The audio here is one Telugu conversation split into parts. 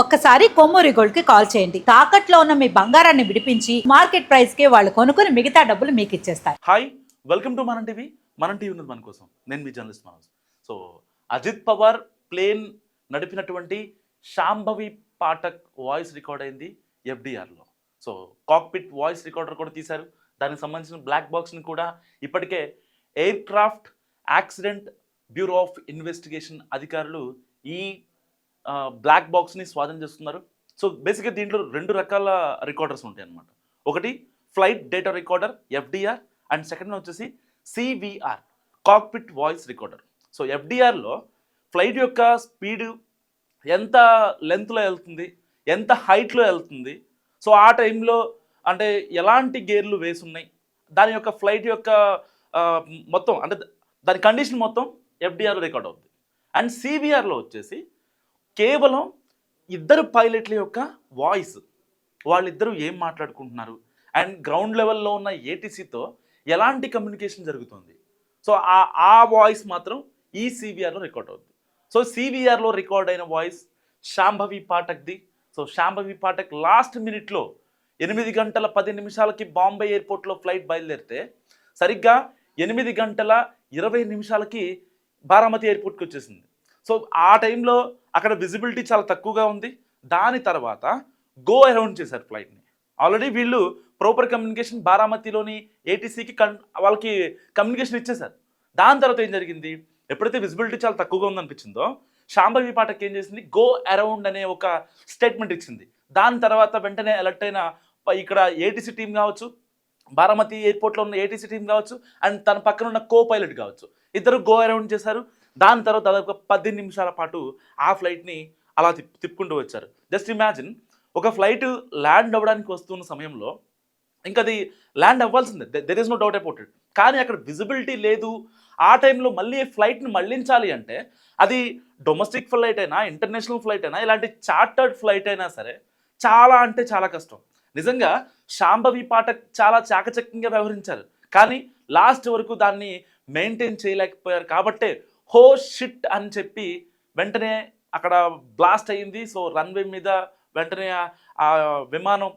ఒక్కసారి కొమ్మూరి గోల్డ్కి కాల్ చేయండి. తాకట్లో ఉన్న మీ బంగారాన్ని విడిపించి మార్కెట్ ప్రైస్కి వాళ్ళు కొనుక్కుని మిగతా డబ్బులు మీకు ఇచ్చేస్తారు. హాయ్ వెల్కమ్ టు మన టీవీ. మనం టీవీ ఉన్నది మన కోసం. నేను మీ journalist Manoj. So Ajit Pawar plane నడిపినటువంటి Shambhavi Pathak voice record అయింది ఎఫ్డిఆర్లో. సో కాక్పిట్ వాయిస్ రికార్డర్ కూడా తీశారు. దానికి సంబంధించిన బ్లాక్ బాక్స్ని కూడా ఇప్పటికే aircraft accident bureau of investigation అధికారులు ఈ బ్లాక్ బాక్స్ని స్వాధీనం చేస్తున్నారు సో బేసిక్గా దీంట్లో రెండు రకాల రికార్డర్స్ ఉంటాయి అనమాట ఒకటి flight data recorder FDR and second వచ్చేసి CVR cockpit voice recorder so ఎఫ్డిఆర్లో flight యొక్క స్పీడ్ ఎంత లెంత్లో వెళ్తుంది ఎంత హైట్లో వెళ్తుంది సో ఆ టైంలో అంటే ఎలాంటి గేర్లు వేసి ఉన్నాయి దాని యొక్క ఫ్లైట్ యొక్క మొత్తం అంటే దాని కండిషన్ మొత్తం ఎఫ్డిఆర్లో రికార్డ్ అవుతుంది అండ్ సిబిఆర్లో వచ్చేసి కేవలం ఇద్దరు పైలట్ల యొక్క వాయిస్ వాళ్ళిద్దరూ ఏం మాట్లాడుకుంటున్నారు? అండ్ గ్రౌండ్ లెవెల్లో ఉన్న ఏటీసీతో ఎలాంటి కమ్యూనికేషన్ జరుగుతుంది? సో ఆ ఆ వాయిస్ మాత్రం ఈ సివిఆర్లో రికార్డ్ అవుతుంది సో సివిఆర్లో రికార్డ్ అయిన వాయిస్ శాంభవి పాఠక్ది సో శాంభవి పాఠక్ లాస్ట్ మినిట్లో ఎనిమిది గంటల పది నిమిషాలకి బాంబే ఎయిర్పోర్ట్లో ఫ్లైట్ బయలుదేరితే సరిగ్గా ఎనిమిది గంటల ఇరవై నిమిషాలకి బారామతి ఎయిర్పోర్ట్కి వచ్చేసింది. సో ఆ టైంలో అక్కడ విజిబిలిటీ చాలా తక్కువగా ఉంది. దాని తర్వాత గో అరౌండ్ చేశారు ఫ్లైట్ని ఆల్రెడీ వీళ్ళు ప్రాపర్ కమ్యూనికేషన్ బారామతిలోని ఏటీసీకి కన్ వాళ్ళకి కమ్యూనికేషన్ ఇచ్చేశారు. దాని తర్వాత ఏం జరిగింది? ఎప్పుడైతే విజిబిలిటీ చాలా తక్కువగా ఉందనిపించిందో శాంభవి పాఠక్ ఏం చేసింది? గో అరౌండ్ అనే ఒక స్టేట్మెంట్ ఇచ్చింది. దాని తర్వాత వెంటనే అలర్ట్ అయిన ఇక్కడ ఏటీసీ టీం కావచ్చు బారామతి ఎయిర్పోర్ట్లో ఉన్న ఏటీసీ టీం కావచ్చు అండ్ తన పక్కన ఉన్న కో పైలట్ కావచ్చు. ఇద్దరు గో అరౌండ్ చేశారు. దాని తర్వాత దాదాపు పది నిమిషాల పాటు ఆ ఫ్లైట్ని అలా తిప్ తిప్పుకుంటూ వచ్చారు. జస్ట్ ఇమాజిన్ ఒక ఫ్లైట్ ల్యాండ్ అవ్వడానికి వస్తున్న సమయంలో ఇంకా అది ల్యాండ్ అవ్వాల్సిందే. There is no doubt about it కానీ అక్కడ విజిబిలిటీ లేదు. ఆ టైంలో మళ్ళీ ఫ్లైట్ని మళ్ళించాలి అంటే అది డొమెస్టిక్ ఫ్లైట్ అయినా ఇంటర్నేషనల్ ఫ్లైట్ అయినా ఇలాంటి చార్టర్డ్ ఫ్లైట్ అయినా సరే చాలా అంటే చాలా కష్టం. నిజంగా శాంభవి పాఠక్ చాలా చాకచక్యంగా వ్యవహరించారు. కానీ లాస్ట్ వరకు దాన్ని మెయింటైన్ చేయలేకపోయారు కాబట్టే హో షిట్ అని చెప్పి వెంటనే అక్కడ బ్లాస్ట్ అయ్యింది. సో రన్వే మీద వెంటనే ఆ- విమానం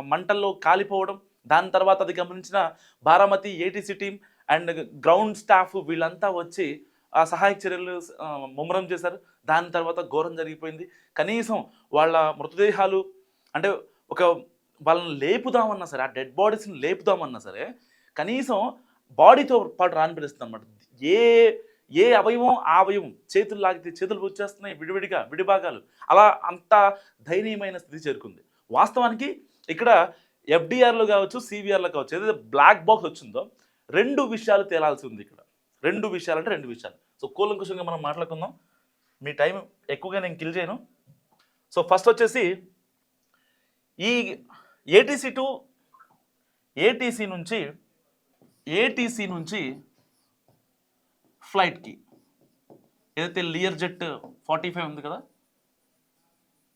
మంటల్లో కాలిపోవడం దాని తర్వాత అది గమనించిన Baramati ATC team and ground staff వీళ్ళంతా వచ్చి ఆ సహాయక చర్యలు ముమ్మరం చేశారు. దాని తర్వాత ఘోరం జరిగిపోయింది. కనీసం వాళ్ళ మృతదేహాలు అంటే ఒక వాళ్ళని లేపుదామన్నా సరే ఆ డెడ్ బాడీస్ని లేపుదామన్నా సరే కనీసం బాడీతో పాటు రాని పిలుస్తుంది అనమాట ఏ ఏ అవయవం ఆ అవయవం చేతులు లాగితే చేతులు వచ్చేస్తున్నాయి విడివిడిగా విడిభాగాలు. అలా అంత దయనీయమైన స్థితి చేరుకుంది. వాస్తవానికి ఇక్కడ ఎఫ్డిఆర్లో కావచ్చు సివిఆర్లో కావచ్చు ఏదైతే బ్లాక్ బాక్స్ వచ్చిందో రెండు విషయాలు తేలాల్సి ఉంది ఇక్కడ. రెండు విషయాలు అంటే రెండు విషయాలు. సో కూలంకుషంగా మనం మాట్లాడుకుందాం. మీ టైం ఎక్కువగా నేను కిల్ చేయను. సో ఫస్ట్ వచ్చేసి ఈ ఏటీసీ టు ఏటీసీ నుంచి ఏటీసీ నుంచి ఫ్లైట్కి. ఏదైతే లియర్ జెట్ ఫార్టీ ఫైవ్ ఉంది కదా?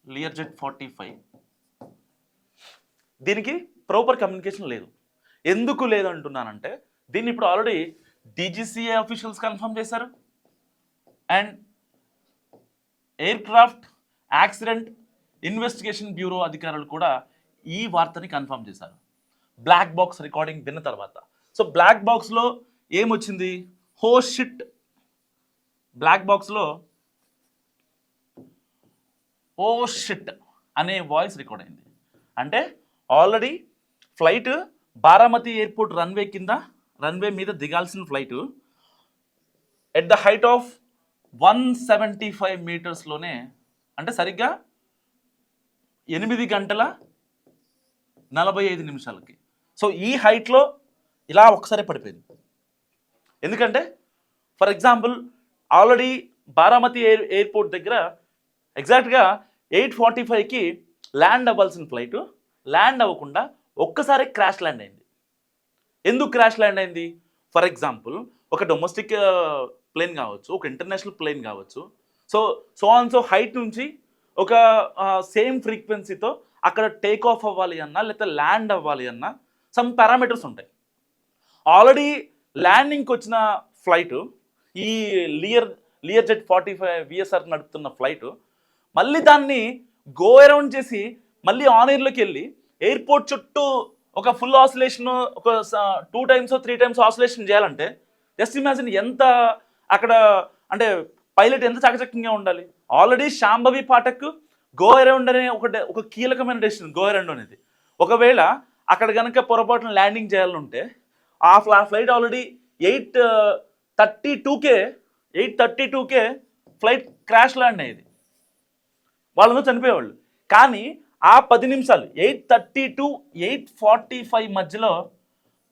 Lear jet forty five. దీనికి ప్రాపర్ కమ్యూనికేషన్ లేదు. ఎందుకు లేదు అంటున్నానంటే దీన్ని ఇప్పుడు ఆల్రెడీ డీజీసీఏ అఫీషియల్స్ కన్ఫర్మ్ చేశారు. And aircraft accident investigation bureau అధికారులు కూడా ఈ వార్తని కన్ఫర్మ్ చేశారు. బ్లాక్ బాక్స్ రికార్డింగ్ విన్న తర్వాత. సో బ్లాక్ బాక్స్లో ఏమొచ్చింది? హో షిట్ బ్లాక్ బాక్స్లో ఓ షిట్ అనే వాయిస్ రికార్డ్ అయింది. అంటే already flight Baramati airport runway కింద రన్వే మీద దిగాల్సిన flight at the height of one seventy five మీటర్స్లోనే అంటే సరిగ్గా ఎనిమిది గంటల నలభై ఐదు నిమిషాలకి. సో ఈ హైట్లో ఇలా ఒకసారి పడిపోయింది. ఎందుకంటే for example already Baramati air airport దగ్గర ఎగ్జాక్ట్గా ఎయిట్ ఫార్టీ ఫైవ్కి ల్యాండ్ అవ్వాల్సిన ఫ్లైట్ ల్యాండ్ అవ్వకుండా ఒక్కసారి క్రాష్ ల్యాండ్ అయింది. ఎందుకు క్రాష్ ల్యాండ్ అయింది? ఫర్ ఎగ్జాంపుల్ ఒక డొమెస్టిక్ ప్లేన్ uh, కావచ్చు ఒక ఇంటర్నేషనల్ ప్లేన్ కావచ్చు. So so on so height నుంచి ఒక uh, సేమ్ ఫ్రీక్వెన్సీతో అక్కడ టేక్ ఆఫ్ అవ్వాలి అన్నా లేకపోతే ల్యాండ్ అవ్వాలి అన్నా సమ్ పారామీటర్స్ ఉంటాయి. ఆల్రెడీ ల్యాండింగ్కి వచ్చిన ఫ్లైట్ ఈ Lear Lear jet forty five VSR నడుపుతున్న ఫ్లైట్ మళ్ళీ దాన్ని గో అరౌండ్ చేసి మళ్ళీ ఆన్ ఎయిర్లోకి వెళ్ళి ఎయిర్పోర్ట్ చుట్టూ ఒక ఫుల్ ఆసిలేషన్ ఒక two times three times oscillation చేయాలంటే జస్ట్ ఇమాజిన్ ఎంత అక్కడ అంటే పైలట్ ఎంత చకచకంగా ఉండాలి. Already Shambhavi Pathak go around అనే ఒక ఒక కీలకమైన డెసిషన్ గో అరౌండ్ అనేది. ఒకవేళ అక్కడ కనుక పొరపాటున ల్యాండింగ్ చేయాలంటే ఆ ఫ్లా ఫ్లైట్ ఆల్రెడీ ఎయిట్ థర్టీ టూకే ఎయిట్ థర్టీ టూకే ఫ్లైట్ క్రాష్ ల్యాండ్ అయ్యేది. వాళ్ళందరూ చనిపోయేవాళ్ళు. కానీ ఆ పది నిమిషాలు eight thirty to eight forty five మధ్యలో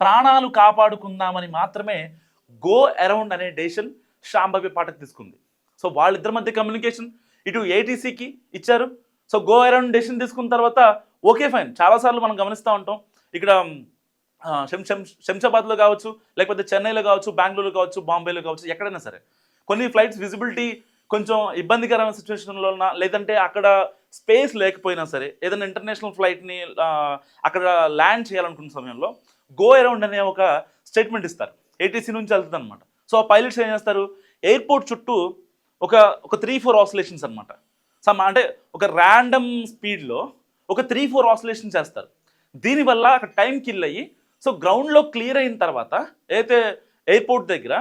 ప్రాణాలు కాపాడుకుందామని మాత్రమే గో అరౌండ్ అనే డెసిషన్ శాంభవ్య పాఠక్ తీసుకుంది. సో వాళ్ళిద్దరి మధ్య కమ్యూనికేషన్ ఇటు ఏటీసీకి ఇచ్చారు. సో గో అరౌండ్ డెసిషన్ తీసుకున్న తర్వాత ఓకే ఫైన్. చాలాసార్లు మనం గమనిస్తూ ఉంటాం. ఇక్కడ శం శం శంషాబాద్లో కావచ్చు లేకపోతే చెన్నైలో కావచ్చు బెంగళూరు కావచ్చు బాంబేలో కావచ్చు ఎక్కడైనా సరే. కొన్ని ఫ్లైట్స్ విజిబిలిటీ కొంచెం ఇబ్బందికరమైన సిచ్యువేషన్లో ఉన్నా లేదంటే అక్కడ స్పేస్ లేకపోయినా సరే ఏదైనా ఇంటర్నేషనల్ ఫ్లైట్ని అక్కడ ల్యాండ్ చేయాలనుకున్న సమయంలో గో అరౌండ్ అనే ఒక స్టేట్మెంట్ ఇస్తారు. ఏటీసీ నుంచి వెళ్తుంది అనమాట సో ఆ పైలట్స్ ఏం చేస్తారు? ఎయిర్పోర్ట్ చుట్టూ ఒక ఒక త్రీ ఫోర్ ఆసిలేషన్స్ అనమాట సమ్ అంటే ఒక ర్యాండమ్ స్పీడ్లో ఒక త్రీ ఫోర్ ఆసిలేషన్ చేస్తారు. దీనివల్ల అక్కడ టైం కిల్ అయ్యి సో గ్రౌండ్లో క్లియర్ అయిన తర్వాత అయితే ఎయిర్పోర్ట్ దగ్గర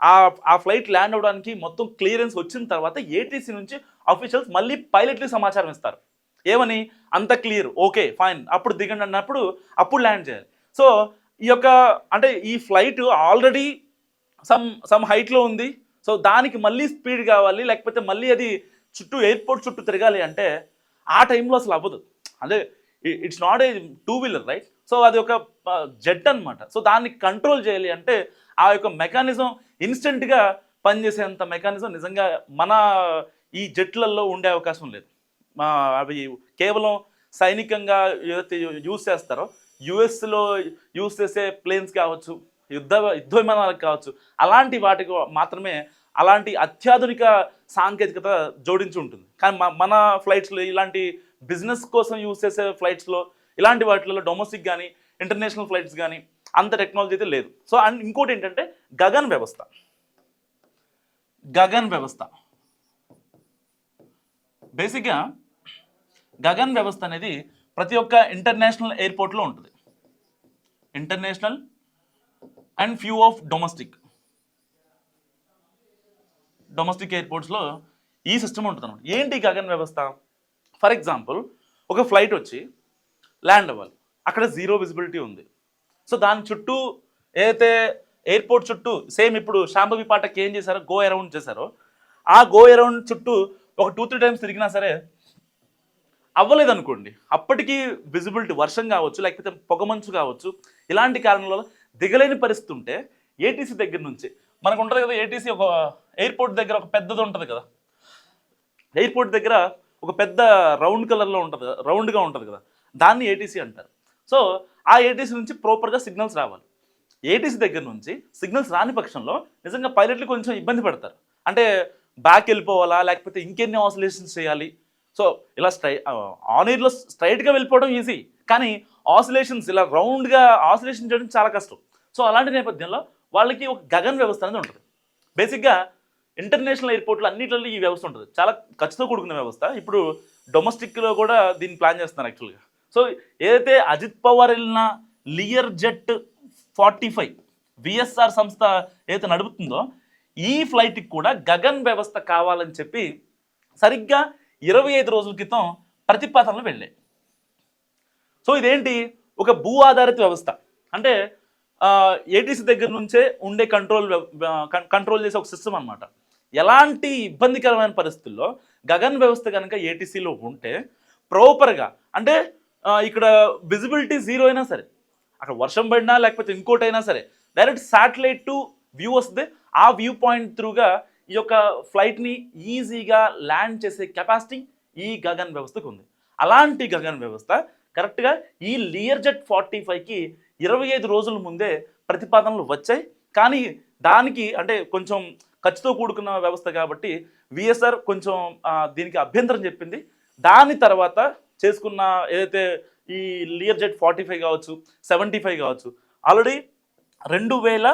ఆ ఆ ఫ్లైట్ ల్యాండ్ అవడానికి మొత్తం క్లియరెన్స్ వచ్చిన తర్వాత ఏటీసీ నుంచి అఫీషియల్స్ మళ్ళీ పైలట్కి సమాచారం ఇస్తారు. ఏమని? అంత క్లియర్ ఓకే ఫైన్ అప్పుడు దిగండి అన్నప్పుడు అప్పుడు ల్యాండ్ చేయాలి. సో ఈ యొక్క అంటే ఈ ఫ్లైట్ ఆల్రెడీ సమ్ సమ్ హైట్లో ఉంది. సో దానికి మళ్ళీ స్పీడ్ కావాలి లేకపోతే మళ్ళీ అది చుట్టూ ఎయిర్పోర్ట్ చుట్టూ తిరగాలి అంటే ఆ టైంలో అసలు అవ్వదు. అంటే it's not a two wheeler right so అది ఒక జెట్ అనమాట సో దాన్ని కంట్రోల్ చేయాలి అంటే ఆ యొక్క మెకానిజం ఇన్స్టెంట్గా పనిచేసేంత మెకానిజం నిజంగా మన ఈ జెట్లలో ఉండే అవకాశం లేదు. అవి కేవలం సైనికంగా ఏదైతే యూస్ చేస్తారో యుఎస్లో యూస్ చేసే ప్లేన్స్ కావచ్చు యుద్ధ యుద్ధ విమానాలకు కావచ్చు అలాంటి వాటికి మాత్రమే అలాంటి అత్యాధునిక సాంకేతికత జోడించి ఉంటుంది. కానీ మన ఫ్లైట్స్లో ఇలాంటి బిజినెస్ కోసం యూస్ చేసే ఫ్లైట్స్లో ఇలాంటి వాటిలో డొమెస్టిక్ కానీ ఇంటర్నేషనల్ ఫ్లైట్స్ కానీ అంత టెక్నాలజీ అయితే లేదు. సో అండ్ ఇంకోటి ఏంటంటే గగన్ వ్యవస్థ. గగన్ వ్యవస్థ. బేసిక్గా గగన్ వ్యవస్థ అనేది ప్రతి ఒక్క ఇంటర్నేషనల్ ఎయిర్పోర్ట్లో ఉంటుంది. International and few of domestic domestic ఎయిర్పోర్ట్స్లో ఈ సిస్టమ్ ఉంటుంది అనమాట ఏంటి గగన్ వ్యవస్థ? ఫర్ ఎగ్జాంపుల్ ఒక ఫ్లైట్ వచ్చి ల్యాండ్ అవ్వాలి. అక్కడ జీరో విజిబిలిటీ ఉంది. సో దాని చుట్టూ ఏదైతే ఎయిర్పోర్ట్ చుట్టూ సేమ్ ఇప్పుడు శాంభవి పాటకి ఏం చేశారో గో అరౌండ్ చేశారో ఆ గో అరౌండ్ చుట్టూ ఒక టూ త్రీ టైమ్స్ తిరిగినా సరే అవ్వలేదు అనుకోండి అప్పటికీ విజిబిలిటీ వర్షం కావచ్చు లేకపోతే పొగమంచు కావచ్చు ఇలాంటి కారణాల దిగలేని పరిస్థితి ఉంటే ఏటీసీ దగ్గర నుంచి మనకు ఉంటుంది కదా ఏటీసీ ఒక ఎయిర్పోర్ట్ దగ్గర ఒక పెద్దది ఉంటుంది కదా. ఎయిర్పోర్ట్ దగ్గర ఒక పెద్ద రౌండ్ కలర్లో ఉంటుంది రౌండ్గా ఉంటుంది కదా. దాన్ని ఏటీసీ అంటారు. సో ఆ ఏటీసీ నుంచి ప్రాపర్గా సిగ్నల్స్ రావాలి. ఏటీసీ దగ్గర నుంచి సిగ్నల్స్ రాని పక్షంలో నిజంగా పైలట్లు కొంచెం ఇబ్బంది పడతారు. అంటే బ్యాక్ వెళ్ళిపోవాలా లేకపోతే ఇంకెన్ని ఆసిలేషన్స్ చేయాలి? సో ఇలా స్ట్రై ఆన్ ఎయిర్లో స్ట్రైట్గా వెళ్ళిపోవడం ఈజీ కానీ ఆసిలేషన్స్ ఇలా రౌండ్గా ఆసిలేషన్ చేయడం చాలా కష్టం. సో అలాంటి నేపథ్యంలో వాళ్ళకి ఒక గగన్ వ్యవస్థ అనేది ఉంటుంది. బేసిక్గా ఇంటర్నేషనల్ ఎయిర్పోర్ట్లో అన్నింటిలో ఈ వ్యవస్థ ఉంటుంది. చాలా ఖర్చుతో కూడుకున్న వ్యవస్థ. ఇప్పుడు డొమెస్టిక్లో కూడా దీన్ని ప్లాన్ చేస్తున్నారు యాక్చువల్గా సో ఏదైతే అజిత్ పవార్ వెళ్ళిన Lear jet forty five VSR సంస్థ ఏదైతే నడుపుతుందో ఈ ఫ్లైట్కి కూడా గగన్ వ్యవస్థ కావాలని చెప్పి సరిగ్గా ఇరవై ఐదు రోజుల క్రితం ప్రతిపాదనలు వెళ్ళాయి. సో ఇదేంటి? ఒక భూ ఆధారిత వ్యవస్థ. అంటే ఏటీసీ దగ్గర నుంచే ఉండే కంట్రోల్ కంట్రోల్ చేసే ఒక సిస్టమ్ అన్నమాట. ఎలాంటి ఇబ్బందికరమైన పరిస్థితుల్లో గగన్ వ్యవస్థ కనుక ఏటీసీలో ఉంటే ప్రాపర్గా అంటే ఇక్కడ విజిబిలిటీ జీరో అయినా సరే అక్కడ వర్షం పడినా లేకపోతే ఇంకోటైనా సరే డైరెక్ట్ శాటిలైట్ టు వ్యూ వస్తుంది. ఆ వ్యూ పాయింట్ త్రూగా ఈ యొక్క ఫ్లైట్ని ఈజీగా ల్యాండ్ చేసే కెపాసిటీ ఈ గగన్ వ్యవస్థకు ఉంది. అలాంటి గగన్ వ్యవస్థ కరెక్ట్గా ఈ లియర్ జెట్ ఫార్టీ ఫైవ్కి ఇరవై ఐదు రోజుల ముందే ప్రతిపాదనలు వచ్చాయి. కానీ దానికి అంటే కొంచెం ఖర్చుతో కూడుకున్న వ్యవస్థ కాబట్టి విఎస్ఆర్ కొంచెం దీనికి అభ్యంతరం చెప్పింది. దాని తర్వాత చేసుకున్న ఏదైతే ఈ లియర్ జెట్ ఫార్టీ ఫైవ్ కావచ్చు సెవెంటీ ఫైవ్ కావచ్చు ఆల్రెడీ రెండు వేల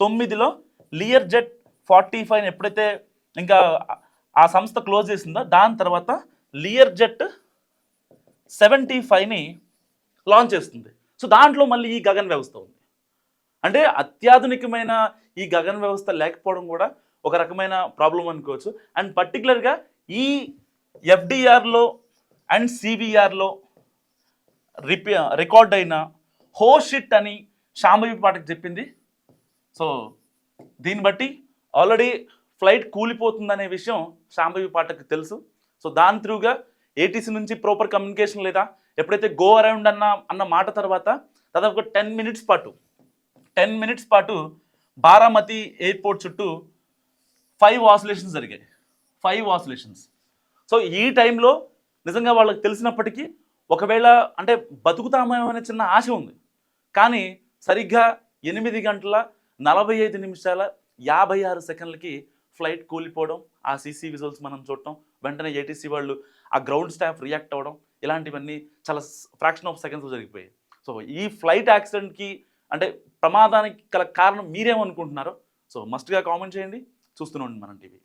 తొమ్మిదిలో లియర్ జెట్ ఫార్టీ ఫైవ్ ఎప్పుడైతే ఇంకా ఆ సంస్థ క్లోజ్ చేసిందో దాని తర్వాత లియర్ జెట్ సెవెంటీ ఫైవ్ని లాంచ్ చేస్తుంది. సో దాంట్లో మళ్ళీ ఈ గగన్ వ్యవస్థ ఉంది. అంటే అత్యాధునికమైన ఈ గగన్ వ్యవస్థ లేకపోవడం కూడా ఒక రకమైన ప్రాబ్లం అనుకోవచ్చు. అండ్ పర్టికులర్గా ఈ ఎఫ్డిఆర్లో అండ్ సివిఆర్లో రిపే రికార్డ్ అయిన హోషిట్ అని శాంభవి పాటకు చెప్పింది. సో దీన్ని బట్టి ఆల్రెడీ ఫ్లైట్ కూలిపోతుందనే విషయం శాంభవి పాటకు తెలుసు. సో దాని త్రూగా ఏటీసీ నుంచి ప్రాపర్ కమ్యూనికేషన్ లేదా ఎప్పుడైతే గో అరౌండ్ అన్న అన్న మాట తర్వాత దాదాపు టెన్ మినిట్స్ పాటు టెన్ మినిట్స్ పాటు బారామతి ఎయిర్పోర్ట్ చుట్టూ ఫైవ్ ఆసిలేషన్స్ జరిగాయి. ఫైవ్ ఆసిలేషన్స్ సో ఈ టైంలో నిజంగా వాళ్ళకి తెలిసినప్పటికీ ఒకవేళ అంటే బతుకుతామేమనే చిన్న ఆశ ఉంది. కానీ సరిగ్గా ఎనిమిది గంటల నలభై ఐదు నిమిషాల యాభై ఆరు సెకండ్లకి ఫ్లైట్ కూలిపోవడం ఆ సీసీ విజువల్స్ మనం చూడటం వెంటనే ఏటీసీ వాళ్ళు ఆ గ్రౌండ్ స్టాఫ్ రియాక్ట్ అవ్వడం ఇలాంటివన్నీ చాలా ఫ్రాక్షన్ ఆఫ్ సెకండ్స్ జరిగిపోయాయి. సో ఈ ఫ్లైట్ యాక్సిడెంట్కి అంటే ప్రమాదానికి గల కారణం మీరేమనుకుంటున్నారో సో మస్ట్గా కామెంట్ చేయండి. చూస్తూనే ఉండండి మనం టీవీ.